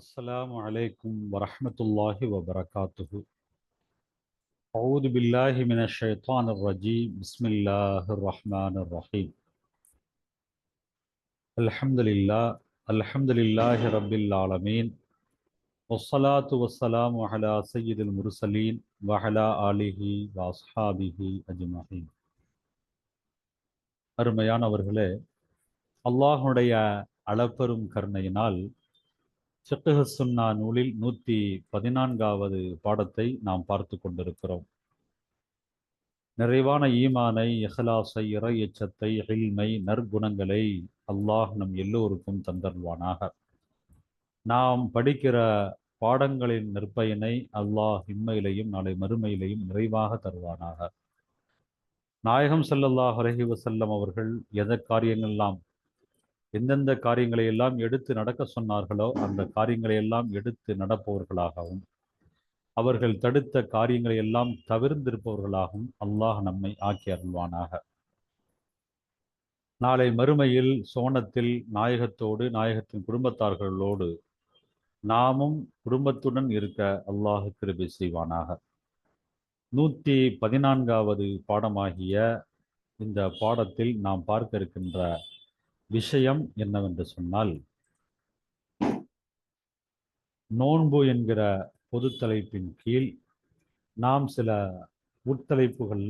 السلام عليكم ورحمة الله وبركاته أعوذ بالله من الشيطان الرجيم بسم الله الرحمن الرحيم الحمد لله الحمد لله رب العالمين والصلاة والسلام على سيد المرسلين وعلى آله وأصحابه أجمعين அருமையானவர்களே அல்லாஹுடைய அளப்பெரும் கருணையினால் ஃபிக்ஹ் சுன்னா நூலில் நூற்றி பதினான்காவது பாடத்தை நாம் பார்த்து கொண்டிருக்கிறோம். நிறைவான ஈமானை எஹலாசை இறை எச்சத்தை ஹில்மை நற்குணங்களை அல்லாஹ் நம் எல்லோருக்கும் தந்தருவானாக நாம் படிக்கிற பாடங்களின் நற்பயனை அல்லாஹ் இம்மையிலையும் நாளை மறுமையிலையும் நிறைவாக தருவானாக. நாயகம் செல்லல்லாஹ் அலைஹி வஸல்லம் அவர்கள் எந்த காரியங்கள்லாம் எந்தெந்த காரியங்களை எல்லாம் எடுத்து நடக்க சொன்னார்களோ அந்த காரியங்களை எல்லாம் எடுத்து நடப்பவர்களாகவும் அவர்கள் தடுத்த காரியங்களை எல்லாம் தவிர்ந்திருப்பவர்களாகவும் அல்லாஹ் நம்மை ஆக்கி அருள்வானாக. நாளை மறுமையில் சோனத்தில் நாயகத்தோடு நாயகத்தின் குடும்பத்தார்களோடு நாமும் குடும்பத்துடன் இருக்க அல்லாஹ் கிருபை செய்வானாக. நூற்றி பதினான்காவது பாடமாகிய இந்த பாடத்தில் நாம் பார்க்க இருக்கின்ற விஷயம் என்னவென்று சொன்னால் நோன்பு என்கிற பொது தலைப்பின் கீழ் நாம் சில உட்தலைப்புகள்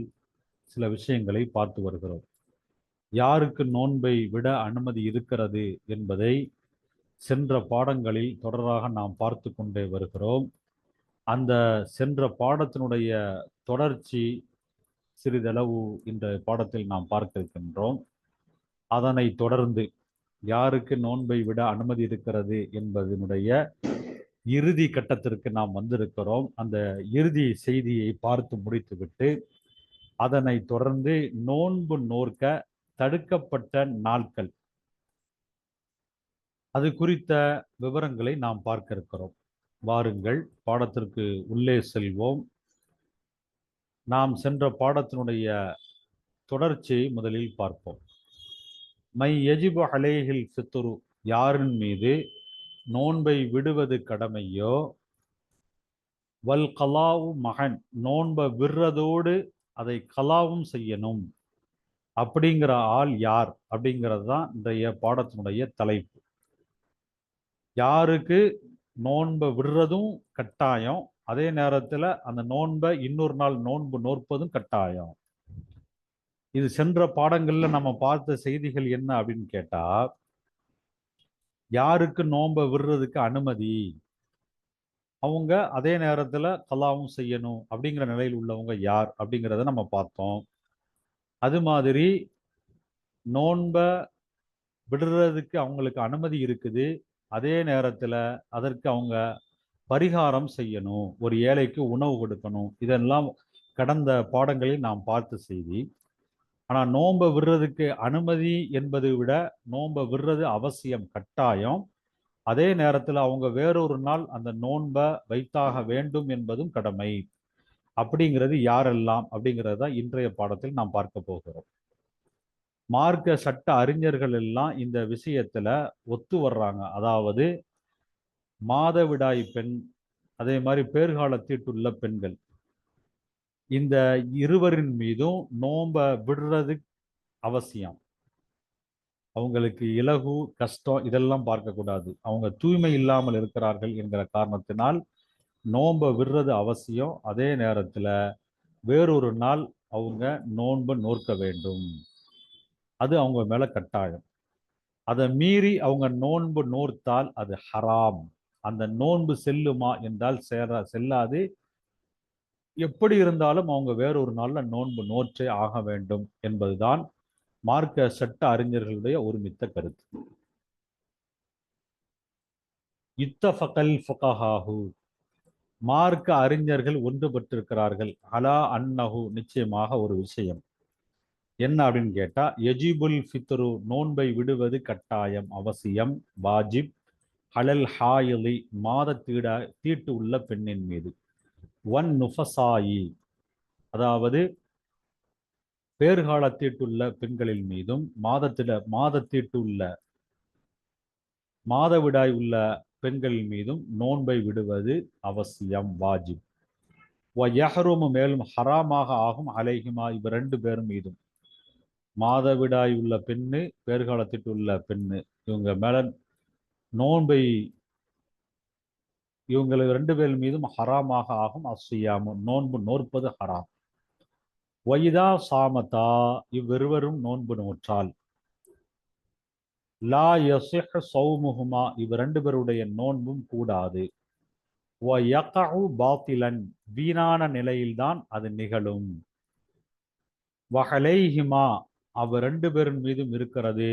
சில விஷயங்களை பார்த்து வருகிறோம். யாருக்கு நோன்பை விட அனுமதி இருக்கிறது என்பதை சென்ற பாடங்களில் தொடராக நாம் பார்த்து கொண்டே வருகிறோம். அந்த சென்ற பாடத்தினுடைய தொடர்ச்சி சிறிதளவு இந்த பாடத்தில் நாம் பார்க்க இருக்கின்றோம் அதனை தொடர்ந்து யாருக்கு நோன்பை விட அனுமதி இருக்கிறது என்பதனுடைய இறுதி கட்டத்திற்கு நாம் வந்திருக்கிறோம். அந்த இறுதி செய்தியை பார்த்து முடித்துவிட்டு அதனை தொடர்ந்து நோன்பு நோர்க்க தடுக்கப்பட்ட நாட்கள். அது குறித்த விவரங்களை நாம் பார்க்க இருக்கிறோம். வாருங்கள் பாடத்திற்கு உள்ளே செல்வோம். நாம் சென்ற பாடத்தினுடைய தொடர்ச்சியை முதலில் பார்ப்போம். மை எஜிபு அலேஹில் சித்துரு யாரின் மீது நோன்பை விடுவது கடமையோ? வல் கலாவு மகன் நோன்பை விடுறதோடு அதை கலாவும் செய்யணும். அப்படிங்கிற ஆள் யார்? அப்படிங்கிறது தான் இன்றைய பாடத்தினுடைய தலைப்பு. யாருக்கு நோன்பை விடுறதும் கட்டாயம் அதே நேரத்தில் அந்த நோன்பை இன்னொரு நாள் நோன்பு நோற்பதும் கட்டாயம். இது சென்ற பாடங்கள்ல நம்ம பார்த்த செய்திகள் என்ன அப்படின்னு கேட்டா யாருக்கு நோன்பை விடுறதுக்கு அனுமதி? அவங்க அதே நேரத்துல கலாவும் செய்யணும் அப்படிங்கிற நிலையில் உள்ளவங்க யார் அப்படிங்கிறத நம்ம பார்த்தோம். அது மாதிரி நோன்பை விடுறதுக்கு அவங்களுக்கு அனுமதி இருக்குது. அதே நேரத்துல அதற்கு அவங்க பரிகாரம் செய்யணும். ஒரு ஏழைக்கு உணவு கொடுக்கணும். இதெல்லாம் கடந்த பாடங்களில் நாம் பார்த்த செய்தி. ஆனால் நோன்பை விடுறதுக்கு அனுமதி என்பதை விட நோன்பை விடுறது அவசியம் கட்டாயம். அதே நேரத்தில் அவங்க வேறொரு நாள் அந்த நோன்பை வைத்தாக வேண்டும் என்பதும் கடமை. அப்படிங்கிறது யாரெல்லாம்? அப்படிங்கிறது தான் இன்றைய பாடத்தில் நாம் பார்க்க போகிறோம். மார்க்க சட்ட அறிஞர்கள் எல்லாம் இந்த விஷயத்துல ஒத்து வர்றாங்க. அதாவது மாதவிடாய் பெண் அதே மாதிரி பேர்கால தீட்டுள்ள பெண்கள். இந்த இருவரின் மீதும் நோம்ப விடுறது அவசியம். அவங்களுக்கு இலகு கஷ்டம் இதெல்லாம் பார்க்கக்கூடாது அவங்க தூய்மை இல்லாமல் இருக்கிறார்கள் என்கிற காரணத்தினால் நோன்பை விடுறது அவசியம். அதே நேரத்தில் வேறொரு நாள் அவங்க நோன்பை நோற்க வேண்டும். அது அவங்க மேலே கட்டாயம். அதை மீறி அவங்க நோன்பு நோர்த்தால் அது ஹராம். அந்த நோன்பு செல்லுமா என்றால் சேர செல்லாது. எப்படி இருந்தாலும் அவங்க வேறொரு நாளில் நோன்பு நோற்றே ஆக வேண்டும் என்பதுதான் மார்க்க சட்ட அறிஞர்களுடைய ஒருமித்த கருத்து. இத்தஃபகல் ஃபகாஹு மார்க்க அறிஞர்கள் ஒன்றுபட்டிருக்கிறார்கள் அலா அன்னஹு நிச்சயமாக ஒரு விஷயம். என்ன அப்படின்னு கேட்டா எஜிபுல் ஃபித்ரு நோன்பை விடுவது கட்டாயம் அவசியம் வாஜிப் ஹலல் ஹாயலி மாத தீட தீட்டு உள்ள பெண்ணின் மீது. ஒன் நுஃபசாயி அதாவது பேர்காலத்தீட்டுள்ள பெண்களின் மீதும் மாதத்திட மாதத்தீட்டுள்ள உள்ள மாதவிடாய் உள்ள பெண்களின் மீதும் நோன்பை விடுவது அவசியம் வாஜிப். யஹ்ருமு மேலும் ஹராமாக ஆகும் அலைஹிமா இவ ரெண்டு பேரும் மீதும். மாதவிடாய் உள்ள பெண்ணு பேர்காலத்திட்டு உள்ள பெண்ணு இவங்க மேல நோன்பை இவங்களை ரெண்டு பேர் மீதும் ஹராமாக ஆகும் அசியாமு நோன்பு நோற்பது ஹராம். ஒய்தா சாமதா இவ்விருவரும் நோன்பு நோற்றால். லா யசிஹ் சௌமுகுமா இவ் ரெண்டு பேருடைய நோன்பும் கூடாது. வ பாத்திலன் வீணான நிலையில்தான் அது நிகழும். வகலைஹிமா அவ் ரெண்டு பேரின் மீதும் இருக்கிறது.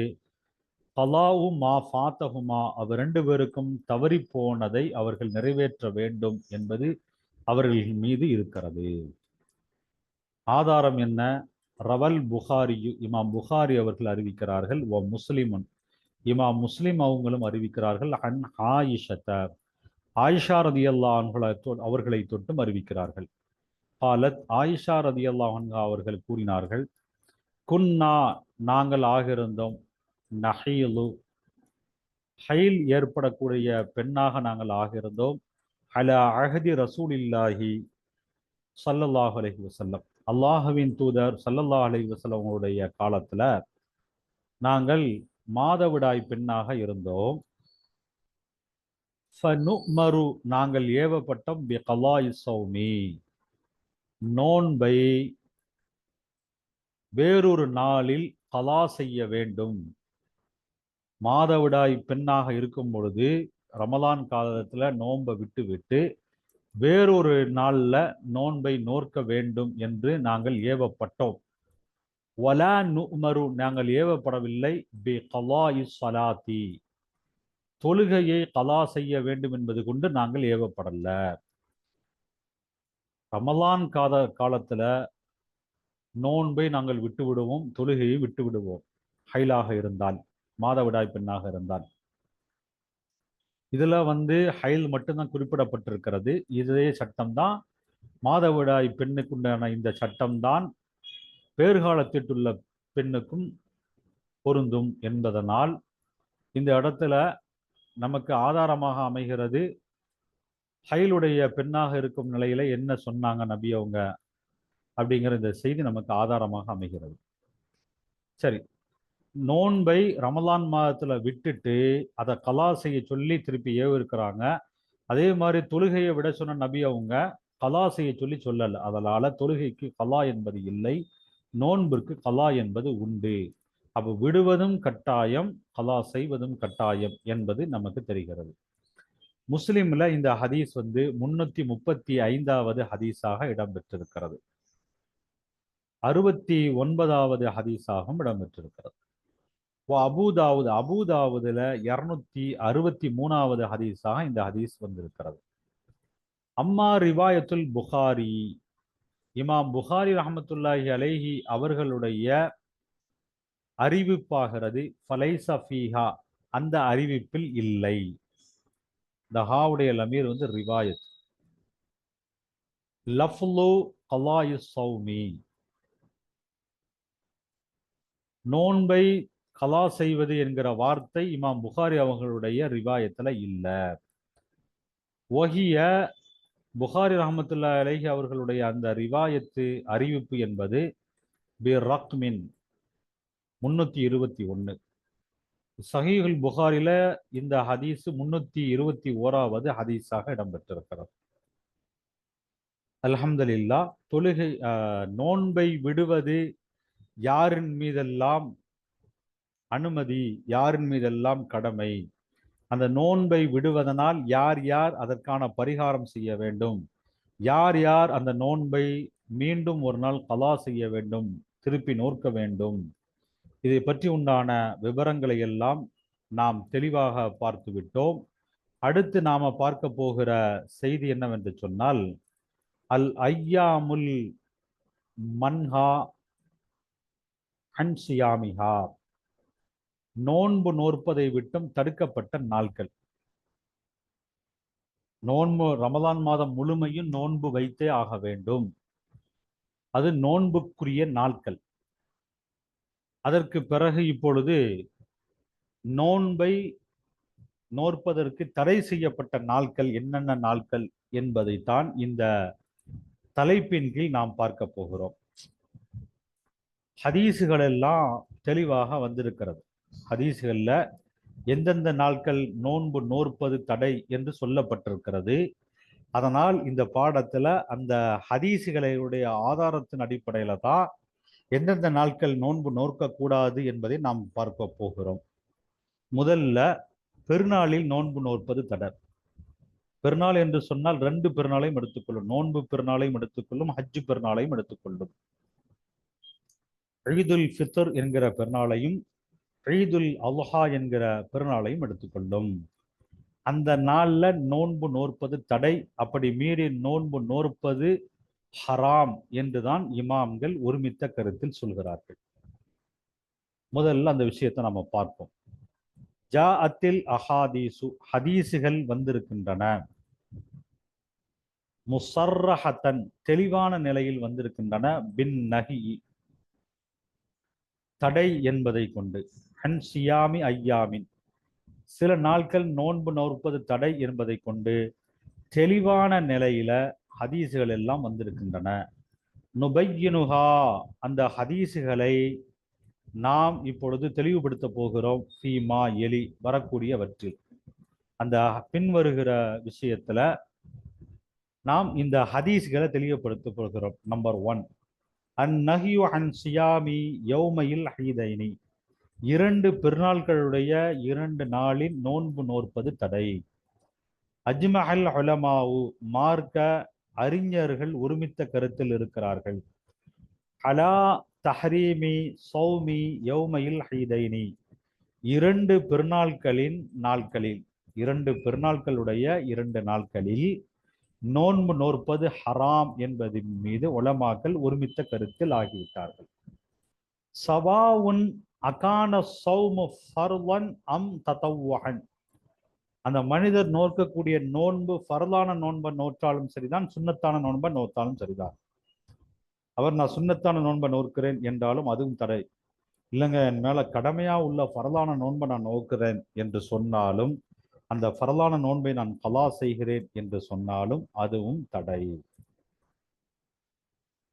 கலாவு மா ஃபாத்தகுமா அவர் ரெண்டு பேருக்கும் தவறி போனதை அவர்கள் நிறைவேற்ற வேண்டும் என்பது அவர்கள் மீது இருக்கிறது. ஆதாரம் என்ன? ரவல் புகாரி இமாம் புகாரி அவர்கள் அறிவிக்கிறார்கள் ஓ முஸ்லிமுன். இமாம் முஸ்லிம் அவங்களும் அறிவிக்கிறார்கள் அன் ஆயிஷத்த ஆயிஷா ரதி அல்லாஹ்களை அவர்களை தொட்டும் அறிவிக்கிறார்கள். பாலத் ஆயிஷா ரதி அவர்கள் கூறினார்கள் குன்னா நாங்கள் ஆகியிருந்தோம் நஹீலு. ஹைல் ஏற்படக்கூடிய பெண்ணாக நாங்கள் ஆகியிருந்தோம். அல அகதி ரசூலில்லாஹி சல்லல்லாஹ் அலஹி வசல்லம் அல்லாஹுவின் தூதர் சல்லல்லாஹு அலைஹி வஸல்லம் அவங்களுடைய காலத்துல நாங்கள் மாதவிடாய் பெண்ணாக இருந்தோம். ஃபனுமரு நாங்கள் ஏவப்பட்டோம் பி கலாய் சௌமி நோன்பை வேறொரு நாளில் கலா செய்ய வேண்டும். மாதவிடாய் பெண்ணாக இருக்கும் பொழுது ரமலான் காலத்தில் நோன்பை விட்டு விட்டு வேறொரு நாளில் நோன்பை நோற்க வேண்டும் என்று நாங்கள் ஏவப்பட்டோம். வலா நுமரு நாங்கள் ஏவப்படவில்லை. பி கலாயி சலாத்தி தொழுகையை கலா செய்ய வேண்டும் என்பது கொண்டு நாங்கள் ஏவப்படல. ரமலான் காத காலத்துல நோன்பை நாங்கள் விட்டு விடுவோம் தொழுகையை விட்டு விடுவோம் ஹைலாக இருந்தால். மாதவிடாய் பெண்ணாக இருந்தால் இதுல வந்து ஹைல் மட்டும்தான் குறிப்பிடப்பட்டிருக்கிறது. இதே சட்டம்தான். மாதவிடாய் பெண்ணுக்குண்டான இந்த சட்டம்தான் பேர்காலத்திட்டுள்ள பெண்ணுக்கும் பொருந்தும் என்பதனால் இந்த இடத்துல நமக்கு ஆதாரமாக அமைகிறது. ஹைலுடைய பெண்ணாக இருக்கும் நிலையில என்ன சொன்னாங்க நபி அவங்க அப்படிங்கிற இந்த செய்தி நமக்கு ஆதாரமாக அமைகிறது. சரி நோன்பை ரமலான் மாதத்துல விட்டுட்டு அதை கலா செய்ய சொல்லி திருப்பி ஏவிருக்கிறாங்க. அதே மாதிரி தொழுகையை விட சொன்ன நபி அவங்க கலா செய்ய சொல்லி சொல்லல. அதனால தொழுகைக்கு கலா என்பது இல்லை நோன்பிற்கு கலா என்பது உண்டு. அப்போ விடுவதும் கட்டாயம் கலா செய்வதும் கட்டாயம் என்பது நமக்கு தெரிகிறது. முஸ்லிம்ல இந்த ஹதீஸ் வந்து முன்னூத்தி முப்பத்தி ஐந்தாவது ஹதீஸாக இடம்பெற்றிருக்கிறது. அறுபத்தி ஒன்பதாவது ஹதீஸாகவும் இடம்பெற்றிருக்கிறது. அபூதாவது அபூதாவுதுல இருநூத்தி அறுபத்தி மூணாவது ஹதீஸாக இந்த ஹதீஸ் வந்திருக்கிறது. அம்மா ரிவாயத்துல் புகாரி இமாம் புகாரி ரஹமத்துல்லாஹி அலைஹி அவர்களுடைய அறிவிப்பாகிறது ஃபலைசஃபீஹா அந்த அறிவிப்பில் இல்லை. இந்த ஹாவுடைய லமீர் வந்து ரிவாயத். லஃப்லு கலாயு சௌமி நோன்பை கலா செய்வது என்கிற வார்த்தை இமாம் புகாரி அவங்களுடைய ரிவாயத்தில் இல்ல. ஒகிய புகாரி ரஹமத்துல்லா அலஹி அவர்களுடைய அந்த ரிவாயத்து அறிவிப்பு என்பது பி ரக்மின் முன்னூத்தி இருபத்தி ஒன்று சஹீஹுல் புகாரில இந்த ஹதீஸ் முன்னூத்தி இருபத்தி ஓராவது ஹதீஸாக இடம்பெற்றிருக்கிறது. அல்ஹம்துலில்லா தொழுகை நோன்பை விடுவது யாரின் மீதெல்லாம் அனுமதி யாரின் மீதெல்லாம் கடமை? அந்த நோன்பை விடுவதனால் யார் யார் அதற்கான பரிகாரம் செய்ய வேண்டும்? யார் யார் அந்த நோன்பை மீண்டும் ஒரு நாள் கலா செய்ய வேண்டும்? திருப்பி நோக்க வேண்டும். இதை பற்றி உண்டான விவரங்களை எல்லாம் நாம் தெளிவாக பார்த்து விட்டோம். அடுத்து நாம பார்க்க போகிற செய்தி என்னவென்று சொன்னால் அல் ஐயாமுல் மன்ஹா ஹன்சியாமிஹா நோன்பு நோற்பதை விட்டும் தடுக்கப்பட்ட நாட்கள் நோன்பு ரமதான் மாதம் முழுமையும் நோன்பு வைத்தே ஆக வேண்டும். அது நோன்புக்குரிய நாட்கள் அதற்கு பிறகு இப்பொழுது நோன்பை நோற்பதற்கு தடை செய்யப்பட்ட நாட்கள் என்னென்ன நாட்கள் என்பதைத்தான் இந்த தலைப்பின் கீழ் நாம் பார்க்க போகிறோம். ஹதீஸுகள் எல்லாம் தெளிவாக வந்திருக்கிறது. ஹதீஸ்களில் எந்தெந்த நாட்கள் நோன்பு நோற்பது தடை என்று சொல்லப்பட்டிருக்கிறது. அதனால் இந்த பாடத்துல அந்த ஹதீசுகளுடைய ஆதாரத்தின் அடிப்படையில தான் எந்தெந்த நாட்கள் நோன்பு நோற்கக்கூடாது என்பதை நாம் பார்க்க போகிறோம். முதல்ல பெருநாளில் நோன்பு நோற்பது தடை. பெருநாள் என்று சொன்னால் ரெண்டு பெருநாளையும் எடுத்துக்கொள்ளும். நோன்பு பெருநாளையும் எடுத்துக்கொள்ளும் ஹஜ்ஜு பெருநாளையும் எடுத்துக்கொள்ளும். ஈதுல் ஃபித்ர் என்கிற பெருநாளையும் ஈதுல் அல்ஹா என்கிற பெருநாளையும் எடுத்துக்கொள்ளும் அந்த நாளில் நோன்பு நோற்பது தடை அப்படி மீறி நோன்பு நோற்பது ஹராம் என்றுதான் இமாம்கள் ஒருமித்த கருத்தில் சொல்கிறார்கள். முதல்ல அந்த விஷயத்தை நம்ம பார்ப்போம். ஜா அத்தில் அஹாதீசு ஹதீசுகள் வந்திருக்கின்றன. முசர்ரஹத்தன் தெளிவான நிலையில் வந்திருக்கின்றன. பின் நகி தடை என்பதை கொண்டு. ஹன் சியாமி ஐயாமின். சில நாட்கள் நோன்பு நோற்பது தடை என்பதை கொண்டு தெளிவான நிலையில ஹதீசுகள் எல்லாம் வந்திருக்கின்றன. நுபையினுகா அந்த ஹதீசுகளை நாம் இப்பொழுது தெளிவுபடுத்த போகிறோம். ஃபீமா எலி வரக்கூடியவற்றில். அந்த பின்வருகிற விஷயத்துல நாம் இந்த ஹதீஸ்களை தெளிவுபடுத்த போகிறோம். Number one. அன் நஹியு அன் சியாமி யௌமையில் ஹீதைனி. இரண்டு பெருநாள்களுடைய இரண்டு நாளின் நோன்பு நோற்பது தடை. அஜ்மஹல் உலமாவு மார்க்க அறிஞர்கள் ஒருமித்த கருத்தில் இருக்கிறார்கள். அலா தஹரீமி சௌமி யௌமையில் ஹைதைனி. இரண்டு பெருநாள்களின் நாட்களில் இரண்டு பெருநாட்களுடைய இரண்டு நாட்களில் நோன்பு நோற்பது ஹராம் என்பதின் மீது உலமாக்கள் ஒருமித்த கருத்தில் ஆகிவிட்டார்கள். சவாவுன் அகான சௌமு ஃபர்வன் அம் தத்தவன் அந்த மனிதர் நோக்கக்கூடிய நோன்பு ஃபர்லான நோன்பை நோற்றாலும் சரிதான் சுண்ணத்தான நோன்பை நோத்தாலும் சரிதான். அவர் நான் சுண்ணத்தான நோன்பை நோக்கிறேன் என்றாலும் அதுவும் தடை. இல்லைங்க என் மேல கடமையா உள்ள ஃபரலான நோன்பை நான் நோக்கிறேன் என்று சொன்னாலும் அந்த ஃபரலான நோன்பை நான் கலா செய்கிறேன் என்று சொன்னாலும் அதுவும் தடை.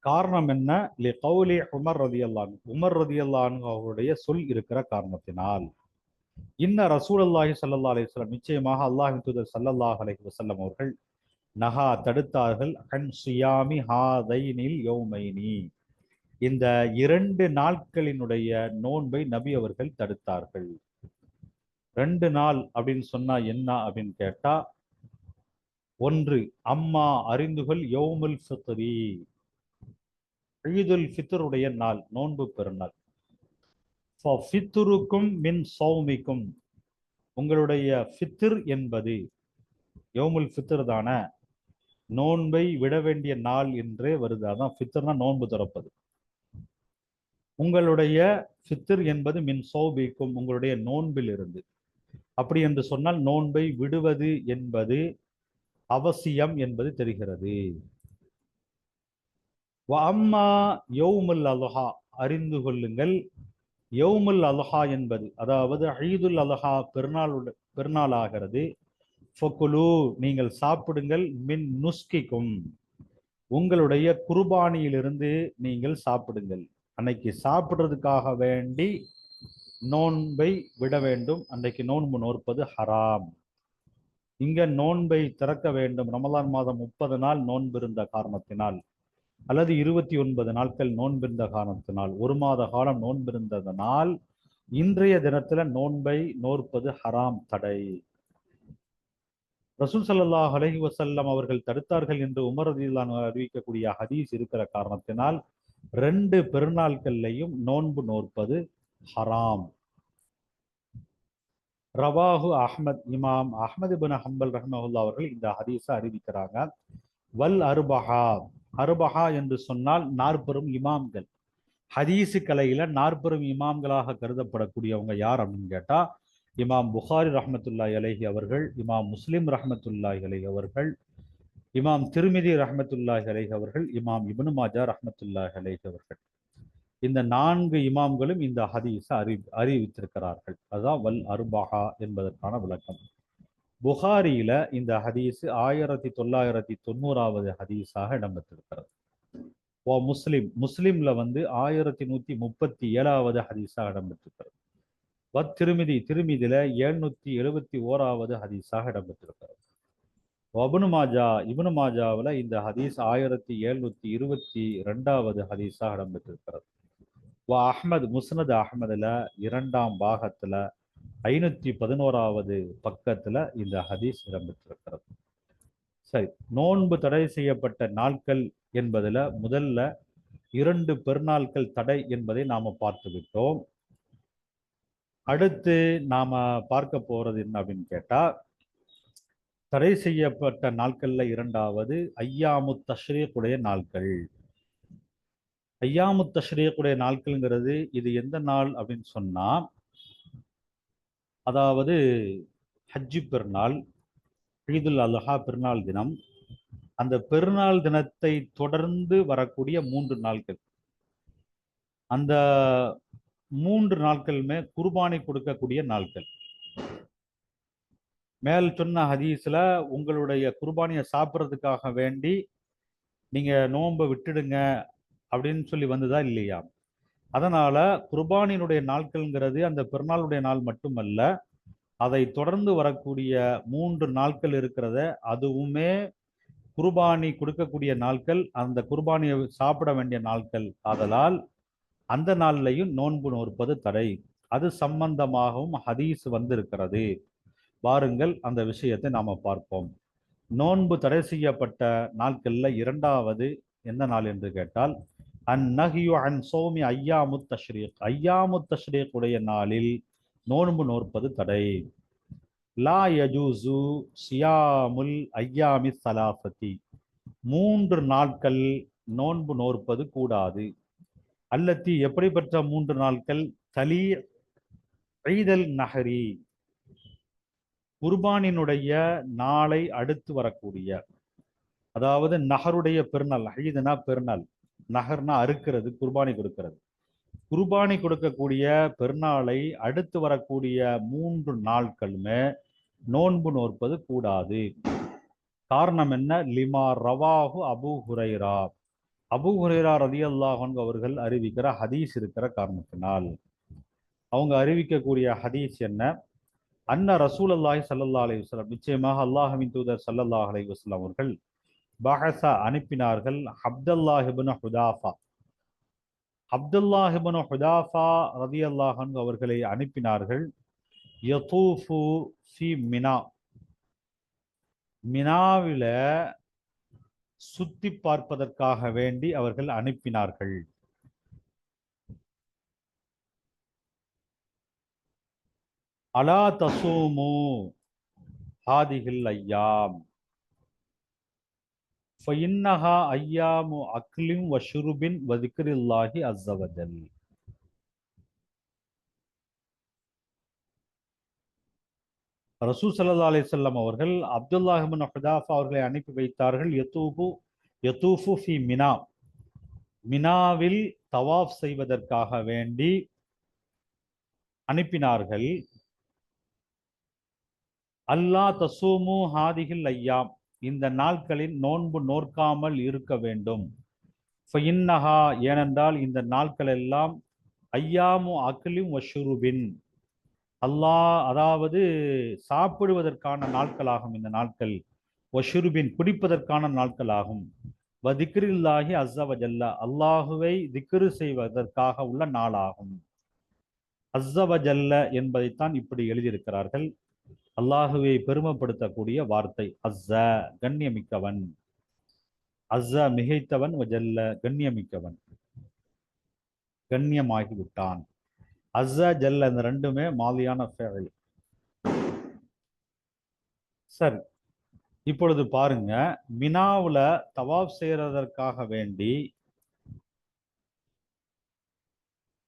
காரணம் என்ன? லி கௌலி உமர் ரதி அல்லான் உமர் ரதி அல்லான் அவருடைய சொல் இருக்கிற காரணத்தினால். இன்ன ரசூலல்லாஹி சல்லா அலிஸ்லாம் நிச்சயமாக அல்லாஹின் தூதர் சல்லல்லாஹ் அலஹி வசல்லம் அவர்கள் நகா தடுத்தார்கள். அன் சுயாமி ஹாதைனில் யோமைனி. இந்த இரண்டு நாட்களினுடைய நோன்பை நபி அவர்கள் தடுத்தார்கள். ரெண்டு நாள் அப்படின்னு சொன்னா என்ன அப்படின்னு கேட்டா ஒன்று அம்மா அறிந்துகொள் யோமுல் ஃபித்ரி. ஈதுல் ஃபித்ருடைய நாள் நோன்பு பெருநாள். ஃபித்துருக்கும் மின் சௌமிக்கும் உங்களுடைய ஃபித்ர் என்பது யோமுல் ஃபித்ர் தான. நோன்பை விட வேண்டிய நாள் என்றே வருது. அதான் ஃபித்ர்னா நோன்பு திறப்பது. உங்களுடைய ஃபித்ர் என்பது மின் சௌபிக்கும் உங்களுடைய நோன்பில் இருந்து அப்படி என்று சொன்னால் நோன்பை விடுவது என்பது அவசியம் என்பது தெரிகிறது. அம்மா யௌமுல் அல்ஹா அறிந்து கொள்ளுங்கள். யௌமுல் அல்ஹா என்பது அதாவது ஈதுல் அல்ஹா பெருநாள் பெருநாள் ஆகிறது ஃபொக்குலு நீங்கள் சாப்பிடுங்கள். மின் நுஸ்கிக்கும் உங்களுடைய குர்பானியிலிருந்து நீங்கள் சாப்பிடுங்கள். அன்னைக்கு சாப்பிட்றதுக்காக வேண்டி நோன்பை விட வேண்டும். அன்றைக்கு நோன்பு நோற்பது ஹராம். இங்க நோன்பை திறக்க வேண்டும். ரமலான் மாதம் முப்பது நாள் நோன்பு இருந்த காரணத்தினால். அல்லது இருபத்தி ஒன்பது நாட்கள் நோன்பிருந்த காரணத்தினால் ஒரு மாத காலம் நோன்பிருந்ததனால் இன்றைய தினத்துல நோன்பை நோற்பது ஹராம் தடை. ரசூல் சல்லாஹ் அலஹி வசல்லம் அவர்கள் தடுத்தார்கள் என்று உமர் ரதிலான் அறிவிக்கக்கூடிய ஹதீஸ் இருக்கிற காரணத்தினால் ரெண்டு பெருநாட்கள்லையும் நோன்பு நோற்பது ஹராம். ரவாஹு அஹ்மத் இமாம் அஹ்மது பின் ஹம்பல் ரஹ்மஹுல்லா அவர்கள் இந்த ஹதீஸை அறிவிக்கிறாங்க. வல் அருபஹா அருபஹா என்று சொன்னால் நாற்பெரும் இமாம்கள். ஹதீஸு கலையில நாற்பெரும் இமாம்களாக கருதப்படக்கூடியவங்க யார் அப்படின்னு கேட்டா இமாம் புகாரி ரஹமத்துல்லாய் அலஹி அவர்கள் இமாம் முஸ்லிம் ரஹமத்துல்லாய் அலஹி அவர்கள் இமாம் திருமிதி ரஹமத்துல்லாய் அலைஹி அவர்கள் இமாம் இபனு மாஜா ரஹமத்துல்லாஹி அலைஹி அவர்கள். இந்த நான்கு இமாம்களும் இந்த ஹதீஸை அறி அறிவித்திருக்கிறார்கள். அதுதான் வல் அருபஹா என்பதற்கான விளக்கம். புகாரியில இந்த ஹதீஸ் ஆயிரத்தி தொள்ளாயிரத்தி தொண்ணூறாவது ஹதீஸாக இடம்பெற்றிருக்கிறது. ஓ முஸ்லிம் முஸ்லிம்ல வந்து ஆயிரத்தி நூத்தி முப்பத்தி ஏழாவது ஹதீஸாக இடம்பெற்றிருக்கிறது. வத் திருமிதி திருமிதியில எழுநூத்தி எழுபத்தி ஓராவது ஹதீஸாக இடம்பெற்றிருக்கிறது. அபுனு மாஜா இபுனு மாஜாவில் இந்த ஹதீஸ் ஆயிரத்தி எழுநூத்தி இருபத்தி ரெண்டாவது ஹதீஸாக இடம்பெற்றிருக்கிறது. வா அஹ்மது முஸ்னத் அஹ்மதுல இரண்டாம் பாகத்துல ஐநூற்றி பதினோராவது பக்கத்தில் இந்த ஹதீஸ் இடம்பெற்றிருக்கிறது. சரி நோன்பு தடை செய்யப்பட்ட நாட்கள் என்பதில் முதல்ல இரண்டு பெருநாட்கள் தடை என்பதை நாம் பார்த்து விட்டோம். அடுத்து நாம் பார்க்க போகிறது என்ன அப்படின்னு கேட்டால் தடை செய்யப்பட்ட நாட்களில் இரண்டாவது ஐயாமு தஷ்ரீக்குடைய நாட்கள். ஐயாமு தஷ்ரீக்குடைய நாட்கள்ங்கிறது இது எந்த நாள் அப்படின்னு சொன்னால் அதாவது ஹஜ்ஜு பெருநாள் ஈதுல் அல்ஹா பெருநாள் தினம். அந்த பெருநாள் தினத்தை தொடர்ந்து வரக்கூடிய மூன்று நாட்கள். அந்த மூன்று நாட்களுமே குர்பானி கொடுக்கக்கூடிய நாட்கள். மேல் சொன்ன ஹதீஸில் உங்களுடைய குர்பானியை சாப்பிட்றதுக்காக வேண்டி நீங்கள் நோன்பை விட்டுடுங்க அப்படின்னு சொல்லி வந்ததா இல்லையா? அதனால குர்பானினுடைய நாட்கள்ங்கிறது அந்த பெருநாளுடைய நாள் மட்டுமல்ல அதை தொடர்ந்து வரக்கூடிய மூன்று நாட்கள் இருக்கிறத அதுவுமே குர்பானி கொடுக்கக்கூடிய நாட்கள் அந்த குர்பானியை சாப்பிட வேண்டிய நாட்கள். ஆதலால் அந்த நாள்லையும் நோன்பு நோற்பது தடை. அது சம்பந்தமாகவும் ஹதீஸ் வந்திருக்கிறது. வாருங்கள் அந்த விஷயத்தை நாம் பார்ப்போம். நோன்பு தடை செய்யப்பட்ட நாட்களில் இரண்டாவது எந்த நாள் என்று கேட்டால் அந்நகியு அன் சோமி ஐயாமு தஷ்ரீக். ஐயாமு தஷ்ரீக் உடைய நாளில் நோன்பு நோற்பது தடை. லா யஜூசு சியாமுல் ஐயாமி சலாசதி. மூன்று நாட்கள் நோன்பு நோற்பது கூடாது. அல்லத்தி எப்படிப்பட்ட மூன்று நாட்கள்? தலி ஈதல் நகரி குர்பானினுடைய நாளை அடுத்து வரக்கூடிய. அதாவது நகருடைய பெருநாள் ஈதுனா பெருநாள் நகர்னா அறுக்கிறது குர்பானி கொடுக்கிறது. குர்பானி கொடுக்கக்கூடிய பெருநாளை அடுத்து வரக்கூடிய மூன்று நாட்களுமே நோன்பு நோற்பது கூடாது. காரணம் என்ன? லிமா ரவாஹு அபு ஹுரைரா. அபு ஹுரைரா ரதி அல்லாஹன் அவர்கள் அறிவிக்கிற ஹதீஸ் இருக்கிற காரணத்தினால். அவங்க அறிவிக்கக்கூடிய ஹதீஸ் என்ன? அன்ன ரசூல் அல்லாஹி சல்லா அலி வஸ்லாம் நிச்சயமாக அல்லாஹமின் தூதர் சல்லல்லாஹ் அலி வஸ்லாம் அவர்கள் பஹசா அனுப்பினார்கள் அப்தல்லாஹிபின் ஹுதாஃபா. அப்துல்லாஹிபின் ஹுதாஃபா ரதி அல்லாஹன் அவர்களை அனுப்பினார்கள். யதூஃபு ஃபி மினா. மினாவில சுத்தி பார்ப்பதற்காக வேண்டி அவர்கள் அனுப்பினார்கள். அலா தசூமு ஹாதிகில் ஐயாம். ஃபயின்னஹா ஐயாமு அக்லிம் வஷுருபின் வதிக்ரில்லாஹி அஸ்ஸவஜல் ரசூ சல்லா அலிசல்லாம் அவர்கள் அப்துல்லாஹிபின் ஹுதாஃபா அவர்களை அனுப்பி வைத்தார்கள். யத்தூபு யத்தூஃபு ஃபி மினா. மினாவில் தவாஃப் செய்வதற்காக வேண்டி அனுப்பினார்கள். அல்லா தசூமு ஹாதிகில் ஐயாம். இந்த நாட்களில் நோன்பு நோற்காமல் இருக்க வேண்டும். ஃபஇன்னஹா ஏனென்றால் இந்த நாட்கள் எல்லாம் ஐயாமு அக்லிம் வஷுருபின் அல்லாஹ் அதாவது சாப்பிடுவதற்கான நாட்களாகும் இந்த நாட்கள். வஷுருபின் குடிப்பதற்கான நாட்களாகும். வ திக்ரில்லாஹி அஸ்ஸவஜல்ல அல்லாஹுவை திக்ரு செய்வதற்காக உள்ள நாளாகும். அஸ்ஸவஜல்ல என்பதைத்தான் இப்படி எழுதியிருக்கிறார்கள். அல்லாஹுவை பெருமைப்படுத்தக்கூடிய வார்த்தை. அஸ்ஸ கண்ணியமிக்கவன். அஸ்ஸ மிகைத்தவன். வஜல்ல கண்ணியமிக்கவன். கண்ணியமாகிவிட்டான். அஸ்ஸ ஜல்ல இந்த ரெண்டுமே மாதியான ஃபேல் சரி. இப்பொழுது பாருங்க மினாவில் தவாப் செய்கிறதற்காக வேண்டி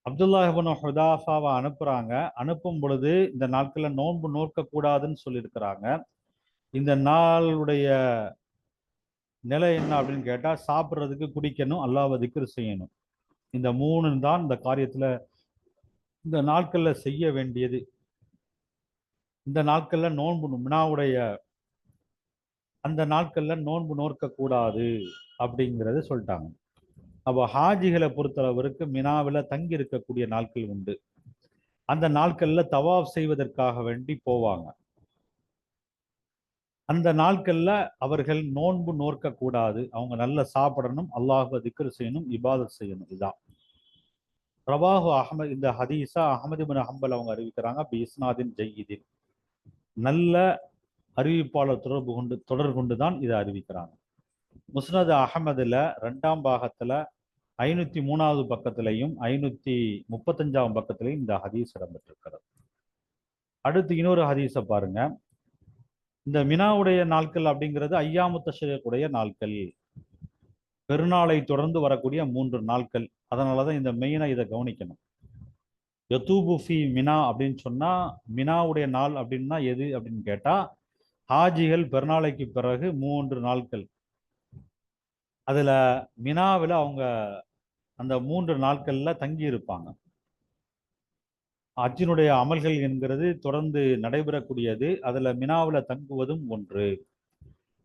அப்துல்லாஹிபன் ஹுதாஃபாவை அனுப்புகிறாங்க அனுப்பும் பொழுது இந்த நாட்களில் நோன்பு நோக்கக்கூடாதுன்னு சொல்லியிருக்கிறாங்க. இந்த நாளுடைய நிலை என்ன அப்படின்னு கேட்டால் சாப்பிட்றதுக்கு குடிக்கணும் அல்லாவை திக்ரு செய்யணும். இந்த மூணு தான் இந்த காரியத்தில் இந்த நாட்களில் செய்ய வேண்டியது. இந்த நாட்களில் நோன்பு மினாவுடைய அந்த நாட்களில் நோன்பு நோற்க அப்படிங்கிறத சொல்லிட்டாங்க. அப்போ ஹாஜிகளை பொறுத்தளவிற்கு மினாவில் தங்கி இருக்கக்கூடிய நாட்கள் உண்டு. அந்த நாட்கள்ல தவாப் செய்வதற்காக வேண்டி போவாங்க. அந்த நாட்கள்ல அவர்கள் நோன்பு நோற்கக்கூடாது. அவங்க நல்லா சாப்பிடணும் அல்லாஹ் திக்ரு செய்யணும் இபாதத் செய்யணும். இதுதான். ரவாஹு அஹமது இந்த ஹதீஸா அஹமது பின் ஹம்பல் அவங்க அறிவிக்கிறாங்க. பி இஸ்னாதின் நல்ல அறிவிப்பாளர் தொடர்பு கொண்டு தொடர்பு கொண்டு தான் இதை அறிவிக்கிறாங்க. முஸ்னது அகமதுல ரெண்டாம் பாகத்துல ஐநூத்தி மூணாவது பக்கத்திலையும் ஐநூத்தி முப்பத்தஞ்சாவது பக்கத்திலையும் இந்த ஹதீஸ் இடம்பெற்றிருக்கிறது. அடுத்து இன்னொரு ஹதீஸை பாருங்க. இந்த மினாவுடைய நாட்கள் அப்படிங்கிறது ஐயாமு தஷரீக்குடைய நாட்கள். பெருநாளை தொடர்ந்து வரக்கூடிய மூன்று நாட்கள். அதனாலதான் இந்த மெயினாக இதை கவனிக்கணும். யத்தூபு ஃபி மினா அப்படின்னு சொன்னால் மினாவுடைய நாள் அப்படின்னா எது அப்படின்னு கேட்டால் ஹாஜிகள் பெருநாளைக்கு பிறகு மூன்று நாட்கள். அதில் மினாவில் அவங்க அந்த மூன்று நாட்களில் தங்கியிருப்பாங்க. அஜினுடைய அமல்கள் என்கிறது தொடர்ந்து நடைபெறக்கூடியது. அதில் மினாவில் தங்குவதும் ஒன்று.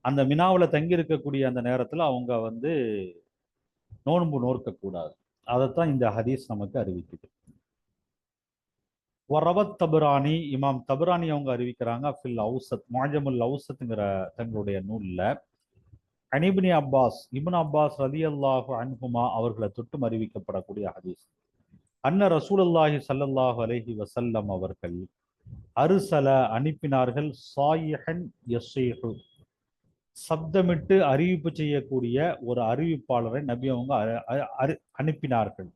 அந்த மினாவில் தங்கியிருக்கக்கூடிய அந்த நேரத்தில் அவங்க வந்து நோன்பு நோர்க்கக்கூடாது அதைத்தான் இந்த ஹதீஸ் நமக்கு அறிவிக்குது. வரவத் தபுராணி இமாம் தபுராணி அவங்க அறிவிக்கிறாங்க ஃபில் அவுசத் மாஜமுல் அவுசத்துங்கிற தங்களுடைய நூலில். அனிபினி அப்பாஸ் இபின் அப்பாஸ் ரதி அல்லாஹு அன்ஹுமா அவர்களை தொட்டும் அறிவிக்கப்படக்கூடிய ஹதீஸ். அன்ன ரசூலுல்லாஹி சல்லல்லாஹு அலஹி வசல்லம் அவர்கள் அருசல அனுப்பினார்கள் சாயிஹன் யசீஹு. சப்தமிட்டு அறிவிப்பு செய்யக்கூடிய ஒரு அறிவிப்பாளரை நபி அவங்க அ- அரு- அனுப்பினார்கள்.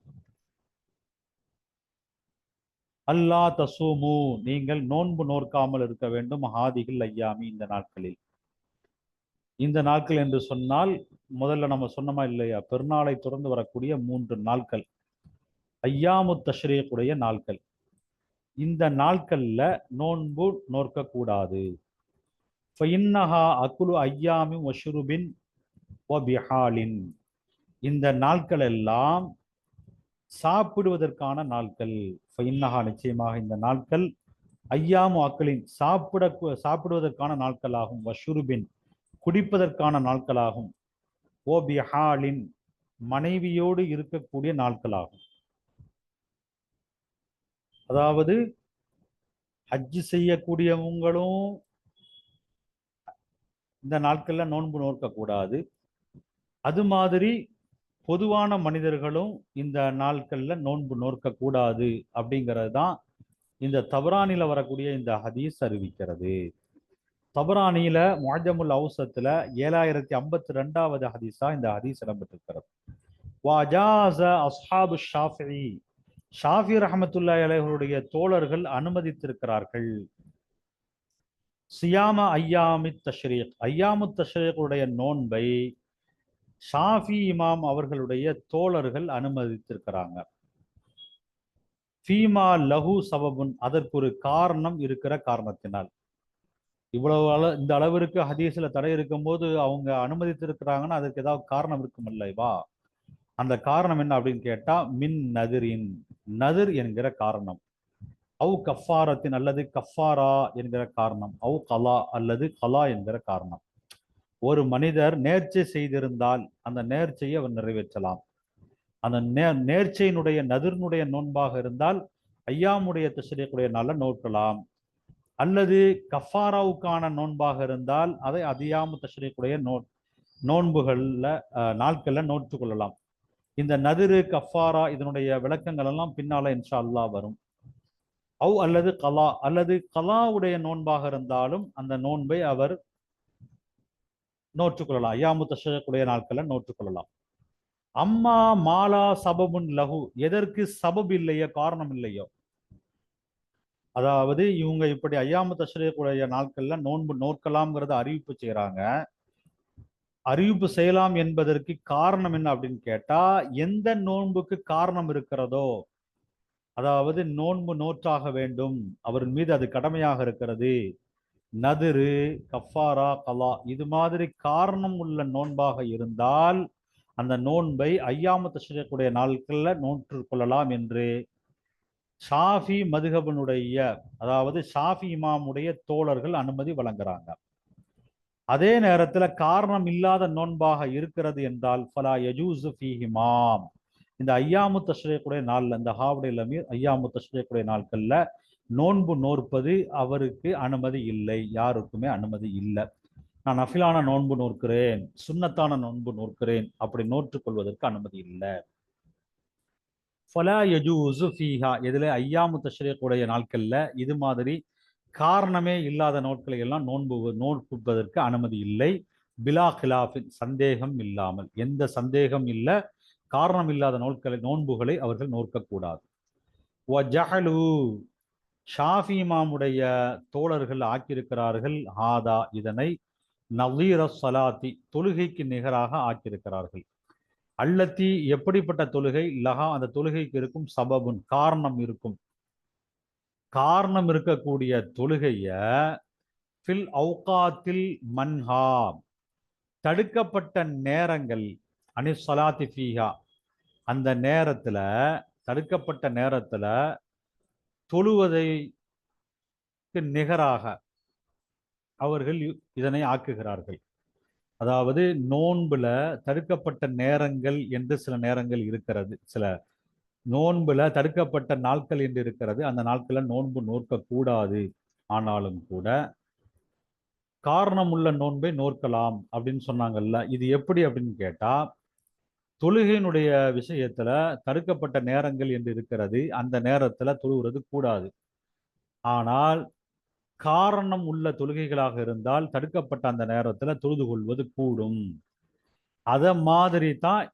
அல்லா தசூமு நீங்கள் நோன்பு நோற்காமல் இருக்க வேண்டும் ஹாதிகள் ஐயாமி இந்த நாட்களில். இந்த நாட்கள் என்று சொன்னால் முதல்ல நம்ம சொன்னோமா இல்லையா? பெருநாளை தொடர்ந்து வரக்கூடிய மூன்று நாட்கள். ஐயாமு தஷ்ரீக்குடைய நாட்கள். இந்த நாட்கள்ல நோன்பு நோற்கக்கூடாது. இன்னஹா ஃபைன்னஹா அக்குலு ஐயாமி ஓ பிஹாலின். இந்த நாட்கள் எல்லாம் சாப்பிடுவதற்கான நாட்கள். ஃபைன்னஹா நிச்சயமாக இந்த நாட்கள் ஐயாமு அக்களின் சாப்பிட சாப்பிடுவதற்கான நாட்களாகும். வஷுருபின் குடிப்பதற்கான நாட்களாகும். ஓ பிஹாலின் மனைவியோடு இருக்கக்கூடிய நாட்களாகும். அதாவது ஹஜ்ஜு செய்யக்கூடியவங்களும் இந்த நாட்கள்ல நோன்பு நோக்கக்கூடாது அது மாதிரி பொதுவான மனிதர்களும் இந்த நாட்கள்ல நோன்பு நோக்கக்கூடாது அப்படிங்கிறது தான் இந்த தவறானில வரக்கூடிய இந்த ஹதீஸ் அறிவிக்கிறது. தபரானியில முஹஜமுல் அவுசத்துல ஏழாயிரத்தி ஐம்பத்தி ரெண்டாவது ஹதீஸா இந்த ஹதீஸ் இடம்பெற்றிருக்கிறது. வாஜாஸ அஸ்ஹாபு ஷாஃபி ஷாஃபி ரஹமத்துல்லா அலைஹிடைய தோழர்கள் அனுமதித்திருக்கிறார்கள். சியாம ஐயாமி தஷ்ரீக். ஐயாமு தஷ்ரீக்குடைய நோன்பை ஷாஃபி இமாம் அவர்களுடைய தோழர்கள் அனுமதித்திருக்கிறாங்க. ஃபீமா லஹு சபபுன். அதற்கு ஒரு காரணம் இருக்கிற காரணத்தினால். இவ்வளவு அள இந்த அளவிற்கு ஹதீஸில் தடை இருக்கும்போது அவங்க அனுமதித்திருக்கிறாங்கன்னா அதுக்கு ஏதாவது காரணம் இருக்கும் இல்லைவா அந்த காரணம் என்ன அப்படின்னு கேட்டால் மின் நதிரின் நதிர் என்கிற காரணம். அவு கஃபாரத்தின் அல்லது கஃபாரா என்கிற காரணம். அவு கலா அல்லது கலா என்கிற காரணம். ஒரு மனிதர் நேர்ச்சை செய்திருந்தால் அந்த நேர்ச்சையை அவர் நிறைவேற்றலாம். அந்த நே நேர்ச்சையினுடைய நதிர்னுடைய நோன்பாக இருந்தால் ஐயாமுடைய தஸ்ரீக்குடைய நாள நோக்கலாம். அல்லது கஃபாராவுக்கான நோன்பாக இருந்தால் அதை அதியாம தஸ்ரீக்குடைய நோ நோன்புகளில் நாட்களில் நோற்று கொள்ளலாம். இந்த நதிரு கஃபாரா இதனுடைய விளக்கங்கள் எல்லாம் பின்னால இன்ஷா அல்லா வரும். அவ் அல்லது கலா அல்லது கலாவுடைய நோன்பாக இருந்தாலும் அந்த நோன்பை அவர் நோற்றுக்கொள்ளலாம் ஐயாமு தஷக்கூடிய நாட்களை நோற்றுக்கொள்ளலாம் அம்மா மாலா சபபுன் லகு எதற்கு சபப் இல்லையோ காரணம் இல்லையோ அதாவது இவங்க இப்படி ஐயாம தஷரியக்கூடிய நாட்கள்ல நோன்பு நோக்கலாம்ங்கிறத அறிவிப்பு செய்யறாங்க அறிவிப்பு செய்யலாம் என்பதற்கு காரணம் என்ன அப்படின்னு கேட்டா எந்த நோன்புக்கு காரணம் இருக்கிறதோ அதாவது நோன்பு நோற்றாக வேண்டும் அவரின் மீது அது கடமையாக இருக்கிறது நதிரு கஃபாரா கலா இது மாதிரி காரணம் உள்ள நோன்பாக இருந்தால் அந்த நோன்பை ஐயாம தஷ்ரீக்குடைய நாட்கள்ல நோற்று கொள்ளலாம் என்று ஷாஃபி மதுகபனுடைய அதாவது ஷாஃபி இமாமுடைய தோழர்கள் அனுமதி வழங்குறாங்க. அதே நேரத்துல காரணம் இல்லாத நோன்பாக இருக்கிறது என்றால் ஃபலா யஜூசு ஃபீஹிமாம் இந்த ஐயாமு தஷ்ரீக்குடைய நாள்ல இந்த ஹாவுடைய அமீர் ஐயாமு தஷ்ரீக்குடைய நாட்கள்ல நோன்பு நோற்பது அவருக்கு அனுமதி இல்லை யாருக்குமே அனுமதி இல்லை. நான் நஃபிலான நோன்பு நோக்கிறேன் சுன்னத்தான நோன்பு நோக்கிறேன் அப்படி நோற்றுக்கொள்வதற்கு அனுமதி இல்லை. ஃபலா யஜூசு ஃபீஹா. இதில் ஐயாமு தஷ்ரீக்குடைய நாட்களில் இது மாதிரி காரணமே இல்லாத நாட்களை எல்லாம் நோன்பு நோன்புவதற்கு அனுமதி இல்லை. பிலா கிலாஃபின் சந்தேகம் இல்லாமல். எந்த சந்தேகம் இல்லை காரணம் இல்லாத நோட்களை நோன்புகளை அவர்கள் நோக்கக்கூடாது. வஜஹலு ஷாஃபி இமாமுடைய தோழர்கள் ஆக்கியிருக்கிறார்கள் ஹாதா இதனை நவீர சலாத்தி தொழுகைக்கு நிகராக ஆக்கியிருக்கிறார்கள். அல்லத்தி எப்படிப்பட்ட தொழுகை? லஹா அந்த தொழுகைக்கு இருக்கும் சபபுன் காரணம் இருக்கும். காரணம் இருக்கக்கூடிய தொழுகைய ஃபில் அவுகாத்தில் மன்ஹா தடுக்கப்பட்ட நேரங்கள் அனி சலாத்தி ஃபீஹா அந்த நேரத்தில் தடுக்கப்பட்ட நேரத்தில் தொழுவதைக்கு நிகராக அவர்கள் இதனை ஆக்குகிறார்கள். அதாவது நோன்புல தடுக்கப்பட்ட நேரங்கள் என்று சில நேரங்கள் இருக்கிறது. சில நோன்புல தடுக்கப்பட்ட நாட்கள் என்று இருக்கிறது. அந்த நாட்களில் நோன்பு நோற்கக்கூடாது ஆனாலும் கூட காரணம் உள்ள நோன்பை நோற்கலாம் அப்படின்னு சொன்னாங்கல்ல. இது எப்படி அப்படின்னு கேட்டா தொழுகையினுடைய விஷயத்துல தடுக்கப்பட்ட நேரங்கள் என்று இருக்கிறது. அந்த நேரத்துல தொழுகிறது கூடாது. ஆனால் காரணம் உள்ள தொழுகைகளாக இருந்தால் தடுக்கப்பட்ட அந்த நேரத்தில் தொழுது கொள்வது கூடும். அதை மாதிரி தான்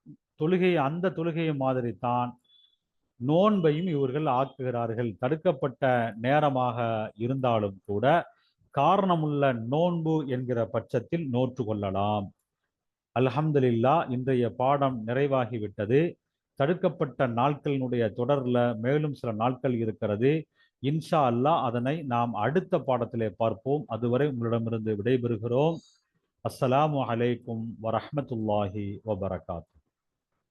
தொழுகை அந்த தொழுகையை மாதிரி தான் நோன்பையும் இவர்கள் ஆக்குகிறார்கள். தடுக்கப்பட்ட நேரமாக இருந்தாலும் கூட காரணமுள்ள நோன்பு என்கிற பட்சத்தில் நோற்று கொள்ளலாம். அல்ஹம்துலில்லா இன்றைய பாடம் நிறைவாகிவிட்டது. தடுக்கப்பட்ட நாட்களினுடைய தொடர்ல மேலும் சில நாட்கள் இருக்கிறது. இன்ஷா அல்லாஹ் அதனை நாம் அடுத்த பாடத்திலே பார்ப்போம். அதுவரை உங்களிடமிருந்து விடைபெறுகிறோம். அஸ்ஸலாமு அலைக்கும் வரஹ்மத்துல்லாஹி வபரகாத்து